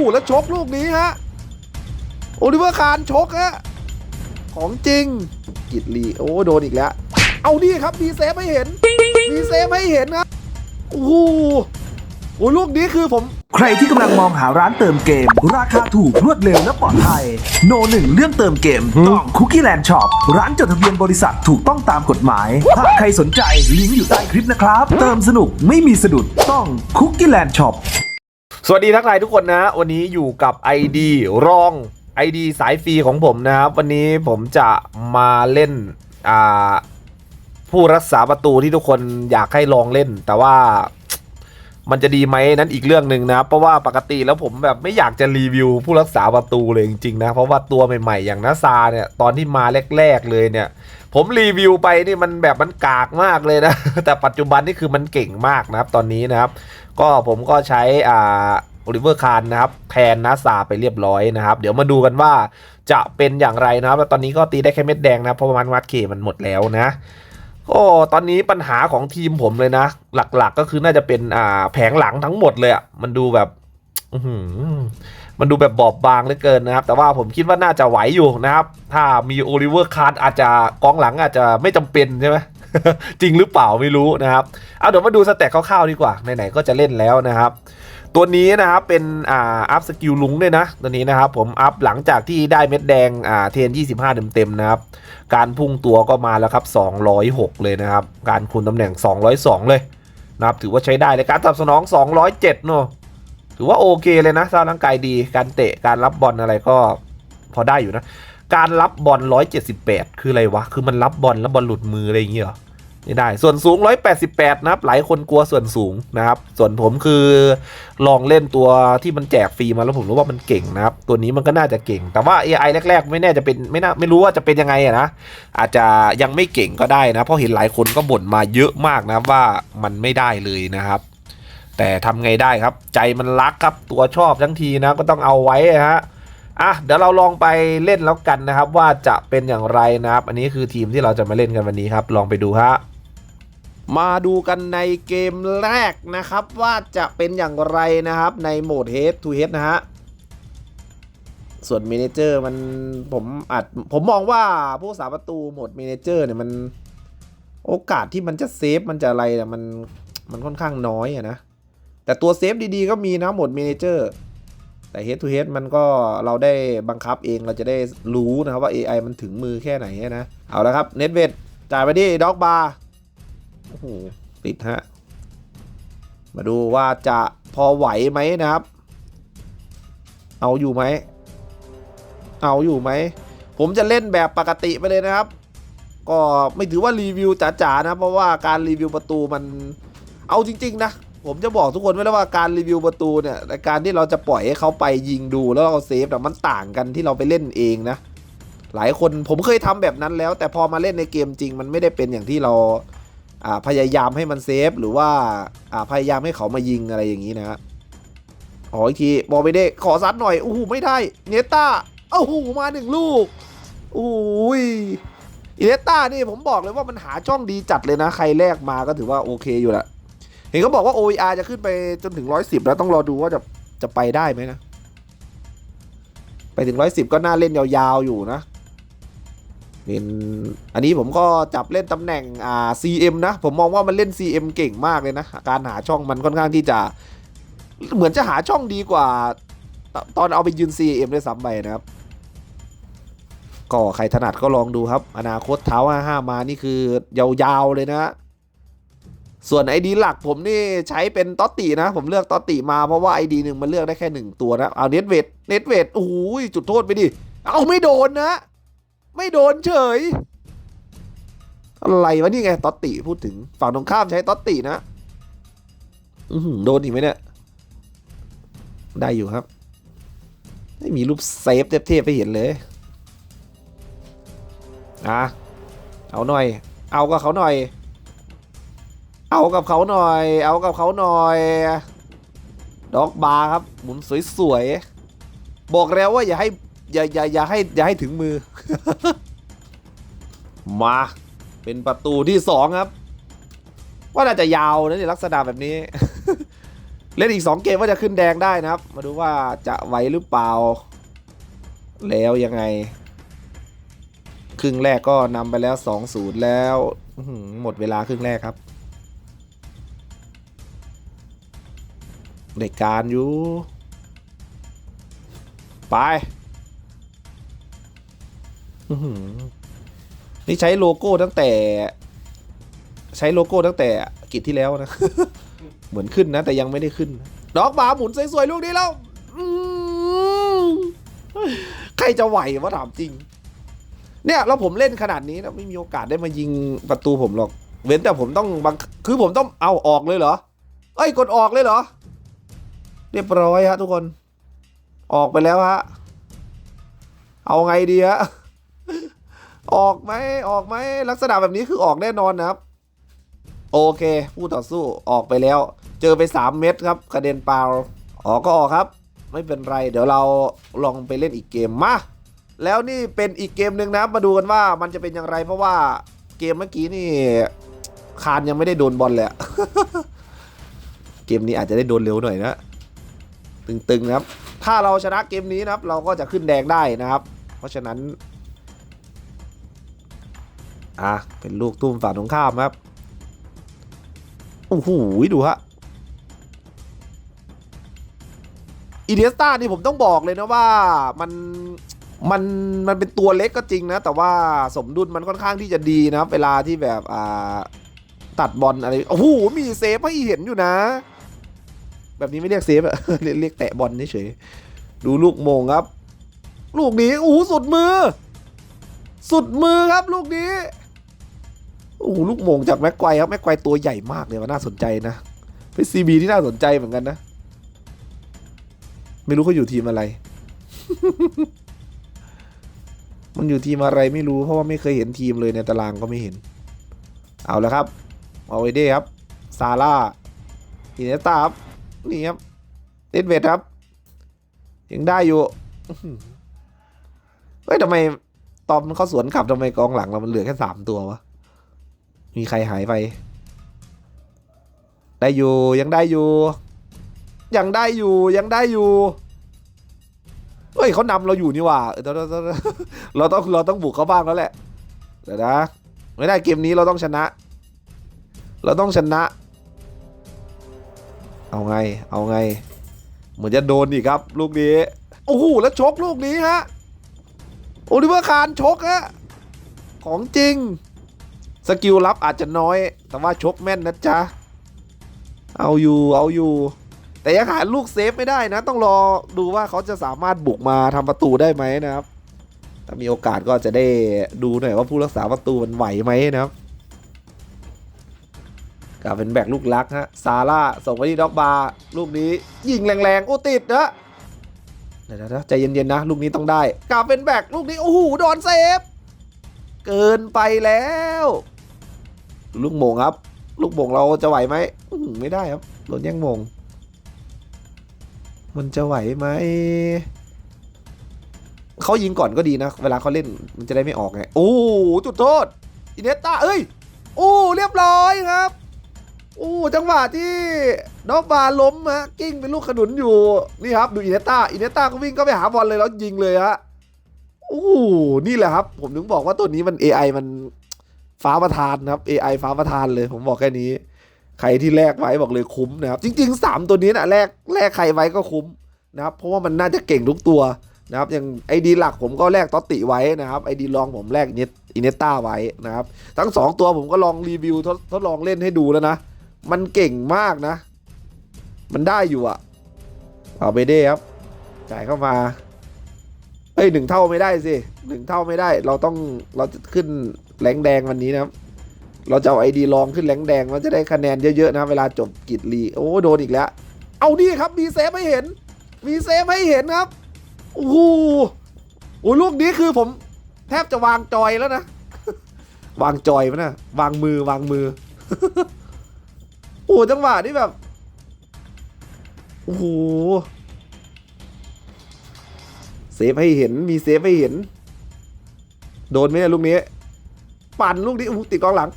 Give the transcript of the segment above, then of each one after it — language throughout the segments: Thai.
หแล้วชกลูกนี้ฮะ โอลิเวอร์คานชกฮะ ของจริง กิตลี โอ้โดนอีกแล้ว เอานี่ครับมีเซฟให้เห็นมีเซฟให้เห็นครับโอ้โหโอ้ลูกนี้คือผม ใครที่กำลังมองหาร้านเติมเกม ราคาถูกรวดเร็วและปลอดภัย โนหนึ่งเรื่องเติมเกมต้องคุกกี้แลนด์ช็อปร้านจดทะเบียนบริษัทถูกต้องตามกฎหมาย ถ้าใครสนใจลิงก์อยู่ใต้คลิปนะครับ เติมสนุกไม่มีสะดุดต้องคุกกี้แลนด์ช็อป สวัสดีทักทายทุกคนนะ วันนี้อยู่กับ ID รอง ID สายฟรีของผมนะครับ วันนี้ผมจะมาเล่นผู้รักษาประตูที่ทุกคนอยากให้ลองเล่น แต่ว่ามันจะดีไหมนั้นอีกเรื่องหนึ่งนะเพราะว่าปกติแล้วผมแบบไม่อยากจะรีวิวผู้รักษาประตูเลยจริงๆนะเพราะว่าตัวใหม่ๆ อย่างนาซาเนี่ยตอนที่มาแรก ๆเลยเนี่ย ผมรีวิวไปนี่มันแบบมันกากมากเลยนะ แต่ปัจจุบันนี่คือมันเก่งมากนะครับตอนนี้นะครับ ก็ผมก็ใช้อ่าโอลิเวอร์คานนะครับแทนนาซาไปเรียบร้อยนะครับ เดี๋ยวมาดูกันว่าจะเป็นอย่างไรนะครับตอนนี้ก็ตีได้แค่เม็ดแดงนะเพราะมันวัดเคมันหมดแล้วนะก็ตอนนี้ปัญหาของทีมผมเลยนะ หลักๆก็คือน่าจะเป็นอ่าแผงหลังทั้งหมดเลยอะมันดูแบบ มันดูแบบบอบบางเหลือเกินนะครับ แต่ว่าผมคิดว่าน่าจะไหวอยู่นะครับ ถ้ามีโอลิเวอร์คาร์ดอาจจะกองหลังอาจจะไม่จำเป็นใช่ไหมจริงหรือเปล่าไม่รู้นะครับเอาเดี๋ยวมาดูสแต็กคร่าวๆดีกว่าไหนๆก็จะเล่นแล้วนะครับ ตัวนี้นะครับเป็นอ่าอัพสกิลลุงด้วยนะตัวนี้นะครับผมอัพหลังจากที่ได้เม็ดแดงอ่าเทน25 เต็มๆนะครับ การพุ่งตัวก็มาแล้วครับ 206 เลยนะครับ การคูณตำแหน่ง 202 เลยนะครับถือว่าใช้ได้เลยการตอบสนอง 207เนอะ ถือว่าโอเคเลยนะสร้างร่างกายดีการเตะการรับบอลอะไรก็พอได้อยู่นะ การรับบอล 178 คืออะไรวะ คือมันรับบอลแล้วบอลหลุดมืออะไรอย่างเงี้ยหรอไม่ได้ ส่วนสูง 188 นะครับ หลายคนกลัวส่วนสูงนะครับ ส่วนผมคือลองเล่นตัวที่มันแจกฟรีมาแล้วผมรู้ว่ามันเก่งนะครับ ตัวนี้มันก็น่าจะเก่ง แต่ว่า AI แรก ๆ ไม่แน่จะเป็นไม่น่าไม่รู้ว่าจะเป็นยังไงนะ อาจจะยังไม่เก่งก็ได้นะ เพราะเห็นหลายคนก็บ่นมาเยอะมากนะว่ามันไม่ได้เลยนะครับ แต่ทำไงได้ครับ ใจมันรักครับตัวชอบทั้งทีนะก็ต้องเอาไว้ฮะอะเดี๋ยวเราลองไปเล่นแล้วกันนะครับ ว่าจะเป็นอย่างไรนะครับ อันนี้คือทีมที่เราจะมาเล่นกันวันนี้ครับ ลองไปดูฮะมาดูกันในเกมแรกนะครับว่าจะเป็นอย่างไรนะครับในโหมด Head to Head นะฮะส่วนเมเนเจอร์มันผมอาจผมมองว่าผู้สาประตูโหมดเมเนเจอร์เนี่ยมันโอกาสที่มันจะเซฟมันจะอะไรเนี่ยมันมันค่อนข้างน้อยอะนะ แต่ตัวเซฟดีๆก็มีนะหมดเมนเจอร์แต่ head to head มันก็เราได้บังคับเองเราจะได้รู้นะครับว่า AI มันถึงมือแค่ไหนนะ เอาละครับเน็ตเวทจ่ายไปที่ด็อกบาร์โอ้โหติดฮะ มาดูว่าจะพอไหวไหมนะครับ เอาอยู่ไหม เอาอยู่ไหม ผมจะเล่นแบบปกติไปเลยนะครับ ก็ไม่ถือว่ารีวิวจ๋าๆนะ เพราะว่าการรีวิวประตูมันเอาจริง ๆ นะ ผมจะบอกทุกคนไว้แล้วว่าการรีวิวประตูเนี่ยการที่เราจะปล่อยให้เขาไปยิงดูแล้วเราเซฟแต่มันต่างกันที่เราไปเล่นเองนะ หลายคนผมเคยทำแบบนั้นแล้ว แต่พอมาเล่นในเกมจริง มันไม่ได้เป็นอย่างที่เราพยายามให้มันเซฟหรือว่าพยายามให้เขามายิงอะไรอย่างนี้นะอ๋ออีกทีบอลไปได้ขอซัดหน่อยโอ้โหไม่ได้เนต้าโอ้โหมาหนึ่งลูกโอ้ยอิเนต้านี่ผมบอกเลยว่ามันหาช่องดีจัดเลยนะ ใครแรกมาก็ถือว่าโอเคอยู่ละ เห็นเขาบอกว่า OER จะขึ้นไปจนถึง 110 แล้วต้องรอดูว่าจะจะไปได้ไหมนะ ไปถึง 110 ก็น่าเล่นยาวๆอยู่นะเป็นอันนี้ผมก็จับเล่นตำแหน่งอ่า CM นะ ผมมองว่ามันเล่น CM เก่งมากเลยนะ การหาช่องมันค่อนข้างที่จะ เหมือนจะหาช่องดีกว่าตตอนเอาไปยืน CM ด้วยซ้ำไปนะครับ ก็ใครถนัดก็ลองดูครับ อนาคตเท้า55 มานี่คือยาวๆเลยนะ ส่วนไอดีหลักผมนี่ใช้เป็นตอตตินะ ผมเลือกตอตติมาเพราะว่าไอดีหนึ่งมันเลือกได้แค่หนึ่งตัวนะ เอาเน็ตเวทเน็ตเวทโอ้โหจุดโทษไปดิ เอาไม่โดนนะ ไม่โดนเฉย อะไรวะนี่ไงตอตติพูดถึงฝั่งตรงข้ามใช้ตอตตินะอืโดนอีกไหมเนี่ยได้อยู่ครับ ไม่มีรูปเซฟเทพๆไปเห็นเลยอะเอาหน่อย เอากับเขาหน่อย เอากับเขาหน่อย เอากับเขาหน่อยด็อกบาร์ครับ หมุนสวยๆ บอกแล้วว่าอย่าให้ อย่าอย่าอย่าให้อย่าให้ถึงมือ มา เป็นประตูที่สองครับ ว่าน่าจะยาวนะในลักษณะแบบนี้ เล่นอีก2เกมว่าจะขึ้นแดงได้นะครับ มาดูว่าจะไหวหรือเปล่า แล้วยังไง ครึ่งแรกก็นำไปแล้ว2-0แล้วหมดเวลาครึ่งแรกครับ เด็กการอยู่ ไปนี่ใช้โลโก้ตั้งแต่ ใช้โลโก้ตั้งแต่กิจที่แล้วนะ เหมือนขึ้นนะ แต่ยังไม่ได้ขึ้น ดอกบาหมุนสวยๆลูกนี้แล้วใครจะไหววะถามจริง เนี่ยแล้วผมเล่นขนาดนี้นะไม่มีโอกาสได้มายิงประตูผมหรอก เว้นแต่ผมต้องบังคือผมต้องเอาออกเลยเหรอ เอ้ยกดออกเลยเหรอ เรียบร้อยฮะทุกคน ออกไปแล้วฮะ เอาไงดีฮะ ออกไหมออกไหมลักษณะแบบนี้คือออกแน่นอนนะครับ โอเค ผู้ต่อสู้ออกไปแล้ว เจอไป 3 เม็ดครับกระเด็นเปล่าออกก็ออกครับ ไม่เป็นไร เดี๋ยวเราลองไปเล่นอีกเกมมาแล้วนี่เป็นอีกเกมหนึ่งนะมาดูกันว่ามันจะเป็นอย่างไรเพราะว่าเกมเมื่อกี้นี่คานยังไม่ได้โดนบอลเลยเกมนี้อาจจะได้โดนเร็วหน่อยนะ ตึงๆนะครับ ถ้าเราชนะเกมนี้นะครับ เราก็จะขึ้นแดงได้นะครับ เพราะฉะนั้น อะ เป็นลูกตุ้มฝั่งตรงข้ามครับ โอ้โห ดูฮะ อีเดียสตานี่ผมต้องบอกเลยนะว่ามันมันมันเป็นตัวเล็กก็จริงนะ แต่ว่าสมดุลมันค่อนข้างที่จะดีนะเวลาที่แบบอ่าตัดบอลอะไร โอ้โห มีเซฟให้เห็นอยู่นะ แบบนี้ไม่เรียกเซฟอะเรียกแตะบอลเฉยดูลูกโมงครับ ลูกนี้โอ้โหสุดมือ สุดมือครับลูกนี้โอ้โหลูกโมงจากแม็กไกวครับแม็กไกวตัวใหญ่มากเลยว่าน่าสนใจนะเป็นซีบีที่น่าสนใจเหมือนกันนะ ไม่รู้เขาอยู่ทีมอะไร มันอยู่ทีมอะไรไม่รู้เพราะว่าไม่เคยเห็นทีมเลยในตารางก็ไม่เห็น เอาแล้วครับเอาไว้เด้ครับซาร่าอินเนสตาครับ นี่ครับเดเวดครับ ยังได้อยู่เฮ้ยทำไมตอมเข้าสวนขับทำไมกองหลังเรามันเหลือแค่สามตัววะ มีใครหายไป ได้อยู่ ยังได้อยู่ ยังได้อยู่ ยังได้อยู่ เฮ้ยเขานำเราอยู่นี่หว่าเราเราเราเราต้องเราต้องบุกเขาบ้างแล้วแหละเดี๋ยวนะ ไม่ได้เกมนี้เราต้องชนะ เราต้องชนะ เอาไง เอาไง เหมือนจะโดนอีกครับ ลูกนี้ โอ้โห แล้วชกลูกนี้ฮะ โอลิเวอร์คารชกฮะ ของจริง สกิลลับอาจจะน้อย แต่ว่าชกแม่นนะจ๊ะ เอาอยู่ เอาอยู่ แต่ยังหาลูกเซฟไม่ได้นะ ต้องรอดูว่าเขาจะสามารถบุกมาทำประตูได้ไหมนะครับ ถ้ามีโอกาสก็จะได้ดูหน่อยว่าผู้รักษาประตูมันไหวไหมนะครับ กลายเป็นแบกลูกลักฮะซาร่าส่งไปที่ด็อกบาร์ลูกนี้ยิงแรงๆโอ้ติดนะเดี๋ยวๆใจเย็นๆนะ ลูกนี้ต้องได้กลายเป็นแบกลูกนี้โอ้โหโดนเซฟเกินไปแล้ว ลูกโมงครับ ลูกโมงเราจะไหวไหมไม่ได้ครับโดนแย่งโมง มันจะไหวไหมเขายิงก่อนก็ดีนะ เวลาเขาเล่นมันจะได้ไม่ออกไงโอ้จุดโทษอินเนสตาเอ้ยโอ้เรียบร้อยครับ อ้จังหวะที่นอกบาล้มฮะกิ้งเป็นลูกขนุนอยู่นี่ครับดูอินเนสตาอินเนสตาก็วิ่งก็ไปหาบอลเลยแล้วยิงเลยฮะโอ้นี่แหละครับ ผมถึงบอกว่าตัวนี้มัน AI มันฟ้าประทานครับ AI ฟ้าประทานเลยผมบอกแค่นี้ ใครที่แลกไว้บอกเลยคุ้มนะครับ จริง ๆ 3 ตัวนี้นะแลกแลกใครไว้ก็คุ้มนะครับเพราะว่ามันน่าจะเก่งทุกตัวนะครับอย่างไอดีหลักผมก็แลกตอติไว้นะครับไอดีรองผมแลกอินเนต้าไว้นะครับทั้ง 2 ตัวผมก็ลองรีวิวทดลองเล่นให้ดูแล้วนะ มันเก่งมากนะ มันได้อยู่อะเอาไปเด้ครับ จ่ายเข้ามา เอ้ยหนึ่งเท่าไม่ได้สิหนึ่งเท่าไม่ได้ เราต้องเราจะขึ้นแรงแดงวันนี้นะครับ เราจะเอาไอดีลองขึ้นแรงแดง มันจะได้คะแนนเยอะๆนะเวลาจบกิจลีโอ้โดนอีกแล้ว เอานี่ครับมีเซฟให้เห็น มีเซฟให้เห็นครับโอ้โหโอ้ลูกนี้คือผมแทบจะวางจอยแล้วนะ วางจอยมันนะวางมือวางมือ โอ้จังหวะนี่แบบโอ้โหเซฟให้เห็นมีเซฟให้เห็น โดนไหมเนี่ยลูกนี้ ปั่นลูกนี้อู้ติดกองหลัง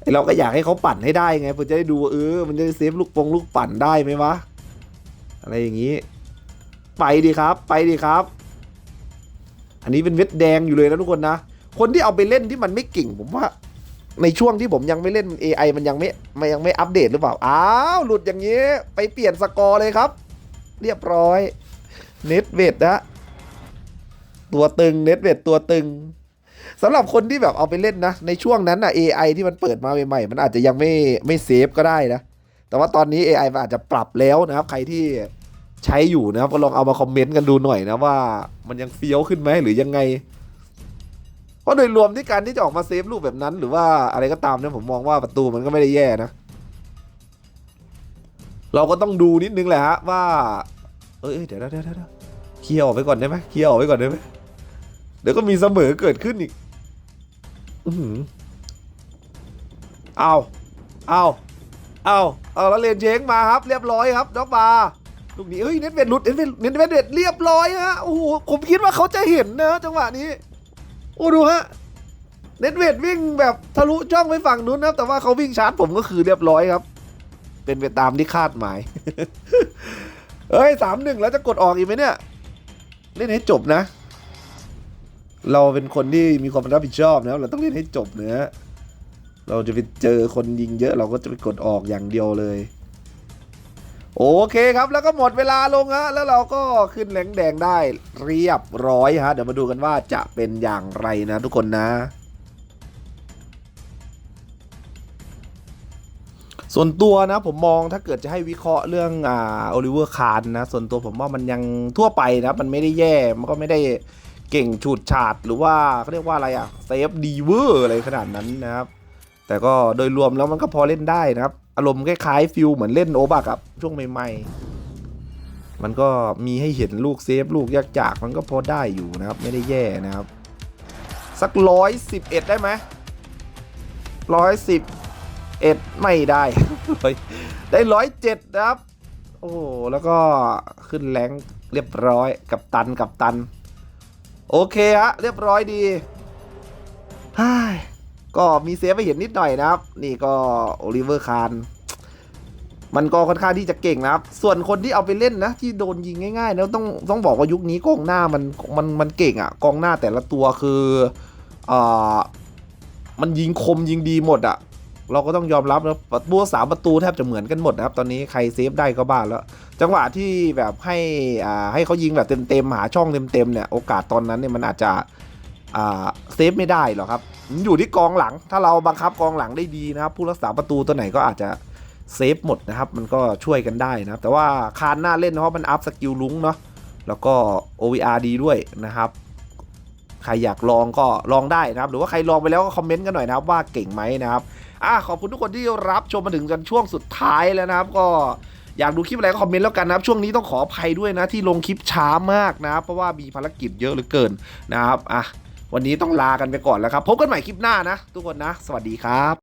ไอเราก็อยากให้เขาปั่นให้ได้ไงเพื่อจะได้ดูเออ มันจะได้เซฟลูกปงลูกปั่นได้ไหมวะ อะไรอย่างนี้ ไปดีครับ ไปดีครับ อันนี้เป็นเวทแดงอยู่เลยนะทุกคนนะ คนที่เอาไปเล่นที่มันไม่เก่งผมว่า ในช่วงที่ผมยังไม่เล่น AI มันยังไม่มันยังไม่อัปเดตหรือเปล่า อ้าว หลุดอย่างนี้ ไปเปลี่ยนสกอร์เลยครับ เรียบร้อย เน็ตเวทนะ ตัวตึง เน็ตเวทตัวตึงสำหรับคนที่แบบเอาไปเล่นนะ ในช่วงนั้นนะ AI ที่มันเปิดมาใหม่ๆ มันอาจจะยังไม่ไม่เซฟก็ได้นะ แต่ว่าตอนนี้ AI มันอาจจะปรับแล้วนะครับ ใครที่ใช้อยู่นะครับ ก็ลองเอามาคอมเมนต์กันดูหน่อยนะว่า มันยังเฟี้ยวขึ้นไหมหรือยังไง ราะโดยรวมที่การที่จะออกมาเซฟรูปแบบนั้น หรือว่าอะไรก็ตามเนี่ยผมมองว่าประตูมันก็ไม่ได้แย่นะ เราก็ต้องดูนิดนึงแหละฮะว่า เอ้ยเดี๋ยวเดี๋ยวเดี๋ยวเดี๋ยวเคลียร์ออกไปก่อนได้ไหมเคลียร์ออกไปก่อนได้ไหมเดี๋ยวก็มีเสมอเกิดขึ้นอีก อือเอาเอาเอาเอาแล้วเลนเชงมาครับ เรียบร้อยครับด็อกบาลูกนี้เฮ้ยเน็ตเวดหลุดเน็ตเวดเน็ตเวดเรียบร้อยฮะโอ้โหผมคิดว่าเขาจะเห็นนะจังหวะนี้ โอ้ดูฮะเน็ตเวดวิ่งแบบทะลุช่องไปฝั่งนู้นนะแต่ว่าเขาวิ่งชาร์จผมก็คือเรียบร้อยครับ เป็นไปตามที่คาดหมายเอ้ยสามหนึ่งแล้วจะกดออกอีกไหมเนี่ย เล่นให้จบนะ เราเป็นคนที่มีความรับผิดชอบนะเราต้องเล่นให้จบเนื้อเราจะไปเจอคนยิงเยอะเราก็จะไปกดออกอย่างเดียวเลย โอเคครับแล้วก็หมดเวลาลงฮะแล้วเราก็ขึ้นแหลงแดงได้เรียบร้อยฮะเดี๋ยวมาดูกันว่าจะเป็นอย่างไรนะทุกคนนะ ส่วนตัวนะผมมองถ้าเกิดจะให้วิเคราะห์เรื่องอ่าโอลิเวอร์คาร์นะส่วนตัวผมว่ามันยังทั่วไปนะมันไม่ได้แย่มันก็ไม่ได้เก่งฉูดฉาดหรือว่าเขาเรียกว่าอะไรอะเซฟดีเวอร์อะไรขนาดนั้นนะครับแต่ก็โดยรวมแล้วมันก็พอเล่นได้นะครับ อารมณ์คล้ายๆฟิลเหมือนเล่นโอบักอะช่วงใหม่ๆ มันก็มีให้เห็นลูกเซฟลูกยากจากมันก็พอได้อยู่นะครับ ไม่ได้แย่นะครับ สักร้อยสิบเอ็ดได้ไหมร้อยสิบเอ็ดไม่ได้ได้ร้อยเจ็ดนะครับ โอ้แล้วก็ขึ้นแรงเรียบร้อยกับตันกับตัน โอเคฮะเรียบร้อยดีฮ่า ก็มีเซฟไปเห็นนิดหน่อยนะครับ นี่ก็โอลิเวอร์คารมันก็ค่อนข้างที่จะเก่งนะครับ ส่วนคนที่เอาไปเล่นนะ ที่โดนยิงง่ายๆนะต้องต้องบอกว่ายุคนี้กองหน้ามันมันมันเก่งอะ่ะกองหน้าแต่ละตัวคืออ่ามันยิงคมยิงดีหมดอะ่ะ เราก็ต้องยอมรับนะประตูสามประตูแทบจะเหมือนกันหมดนะครับ ตอนนี้ใครเซฟได้ก็บ้าแล้ว จังหวะที่แบบให้อ่าให้เขายิงแบบเต็มๆหาช่องเต็มๆเนี่ยโอกาสตอนนั้นเนี่ยมันอาจจะอ่าเซฟไม่ได้หรอกครับ อยู่ที่กองหลัง ถ้าเราบังคับกองหลังได้ดีนะครับ ผู้รักษาประตูตัวไหนก็อาจจะเซฟหมดนะครับ มันก็ช่วยกันได้นะครับแต่ว่าคานหน้าเล่นเพราะมันอัพสกิลลุงเนาะแล้วก็ OVR ดีด้วยนะครับ ใครอยากลองก็ลองได้นะครับ หรือว่าใครลองไปแล้วก็คอมเมนต์กันหน่อยนะครับว่าเก่งไหมนะครับอะขอบคุณทุกคนที่รับชมมาถึงกันช่วงสุดท้ายแล้วนะครับ ก็อยากดูคลิปอะไรก็คอมเมนต์แล้วกันนะครับ ช่วงนี้ต้องขออภัยด้วยนะที่ลงคลิปช้ามากนะครับเพราะว่ามีภารกิจเยอะเหลือเกินนะครับอะ วันนี้ต้องลากันไปก่อนแล้วครับ พบกันใหม่คลิปหน้านะ ทุกคนนะ สวัสดีครับ